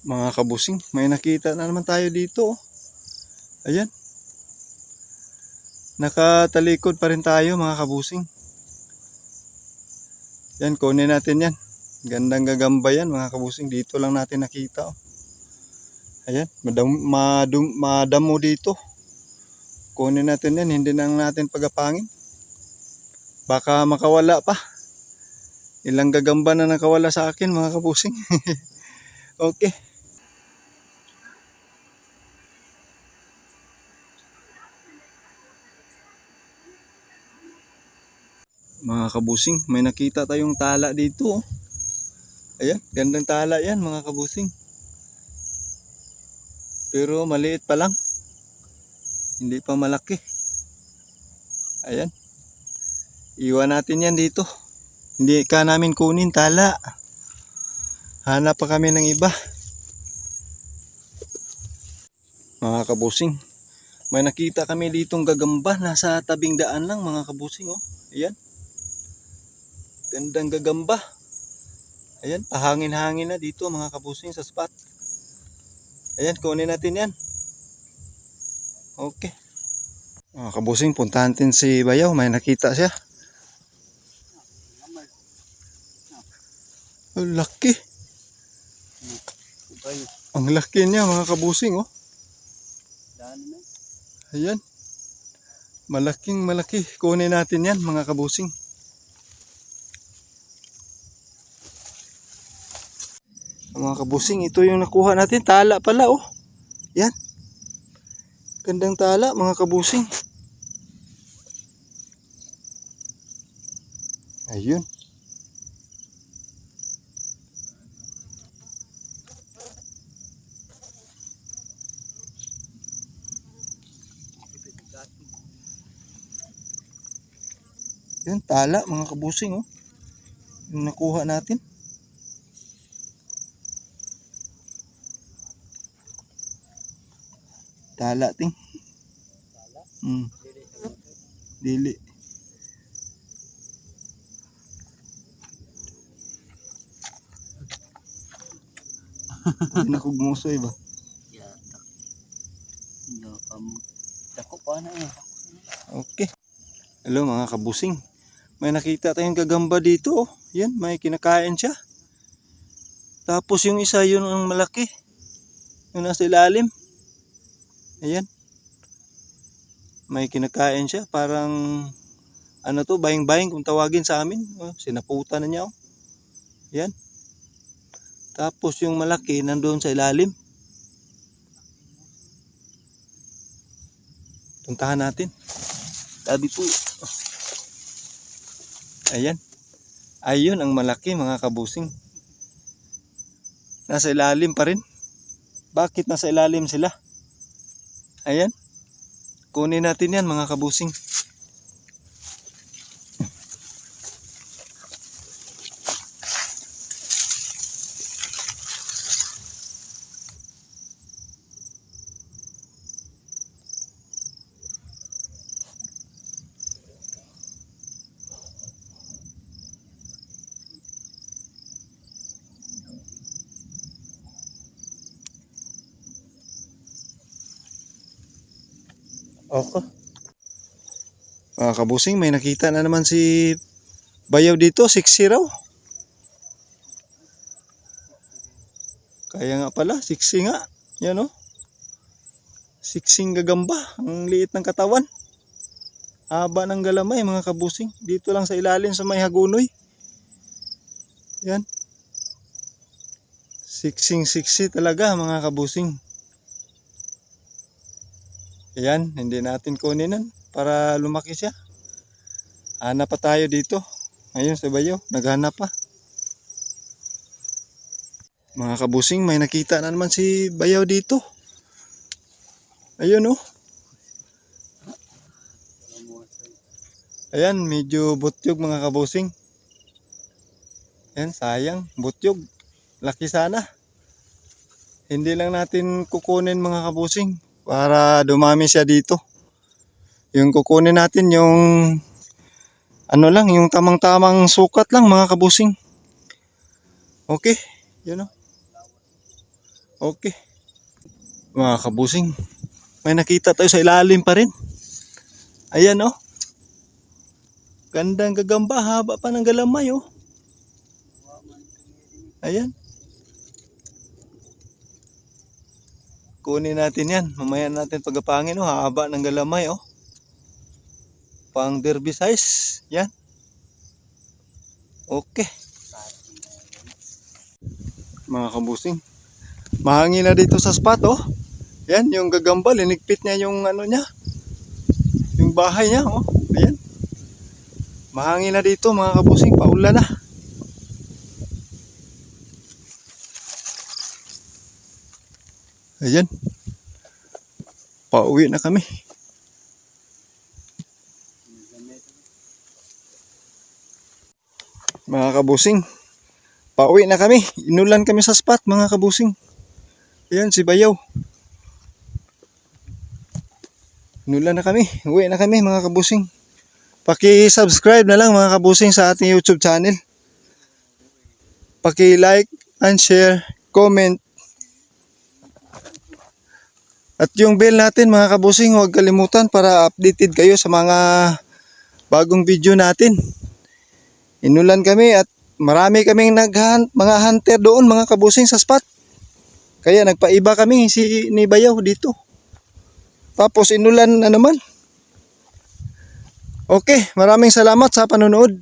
Mga kabusing, may nakita na naman tayo dito. oh. Ayan. Nakatalikod pa rin tayo mga kabusing. Yan, kunin natin yan. Gandang gagamba yan mga kabusing. Dito lang natin nakita. Oh. Ayan, madam, madum, madamo dito. Kunin natin yan, hindi na natin pagapangin. Baka makawala pa. Ilang gagamba na nakawala sa akin mga kabusing. okay. Mga kabusing, may nakita tayong tala dito. Oh. Ayan, gandang tala yan mga kabusing. Pero maliit pa lang. Hindi pa malaki. Ayan. Iwan natin yan dito. Hindi ka namin kunin tala. Hanap pa kami ng iba. Mga kabusing. May nakita kami ditong gagamba. Nasa tabing daan lang mga kabusing. Oh. Ayan. Gandang gagamba. Ayan. Pahangin-hangin na dito mga kabusing sa spot. Ayan. Kunin natin yan. Okay. Mga kabusing. Puntahan natin si Bayaw. May nakita siya. Ang laki. Ang laki niya mga kabusing oh. Ayan. Malaking malaki. Kunin natin yan mga kabusing. Mga kabusing, ito yung nakuha natin. Tala pala oh. Yan. Gandang tala mga kabusing. Ayun. Yun, tala mga kabusing oh. Yung nakuha natin. Tala ting. Hmm. Dili. Pinakugmusoy ba? Dako pa na eh. Okay. Hello mga kabusing. May nakita tayong gagamba dito. Oh. Yan, may kinakain siya. Tapos yung isa yun ang malaki. Yung nasa ilalim. Ayan. May kinakain siya. Parang ano to, baying-baying kung tawagin sa amin. Oh, sinaputan na niya. Oh. Yan. Tapos yung malaki nandoon sa ilalim. Puntahan natin. Tabi po. Ayan. Ayun ang malaki mga kabusing. Nasa ilalim pa rin. Bakit nasa ilalim sila? Ayan. Kunin natin yan mga kabusing. Okay. Mga kabusing, may nakita na naman si Bayaw dito, 6 raw. Kaya nga pala, 6 nga. Yan o. Siksing gagamba. Ang liit ng katawan. Haba ng galamay mga kabusing. Dito lang sa ilalim sa may hagunoy. Yan. Siksing siksi talaga mga kabusing. Ayan, hindi natin kuninan para lumaki siya. Hanap pa tayo dito. Ayun sa bayo, naghanap pa. Mga kabusing, may nakita na naman si Bayaw dito. Ayun oh. Ayan, medyo butyog mga kabusing. Ayan, sayang, butyog. Laki sana. Hindi lang natin kukunin mga kabusing para dumami siya dito. Yung kukunin natin yung ano lang, yung tamang-tamang sukat lang mga kabusing. Okay, yun o. Okay. Mga kabusing, may nakita tayo sa ilalim pa rin. Ayan oh. Gandang gagamba, haba pa ng galamay oh. Ayan. Kunin natin yan. Mamaya natin pagapangin oh, haba ng galamay oh. Pang derby size. Yan. Okay. Mga kabusing. Mahangin na dito sa spot oh. Yan, yung gagamba, linigpit niya yung ano niya. Yung bahay niya oh. Ayan. Mahangin na dito mga kabusing, paulan na. Ayan. Pauwi na kami. Mga kabusing, pauwi na kami. Inulan kami sa spot mga kabusing. Ayan si Bayaw. Inulan na kami. Uwi na kami mga kabusing. Paki-subscribe na lang mga kabusing sa ating YouTube channel. Paki-like and share, comment. At yung bell natin mga kabusing, huwag kalimutan para updated kayo sa mga bagong video natin. Inulan kami at marami kaming naghunt, mga hunter doon mga kabusing sa spot. Kaya nagpaiba kami si ni Bayaw dito. Tapos inulan na naman. Okay, maraming salamat sa panonood.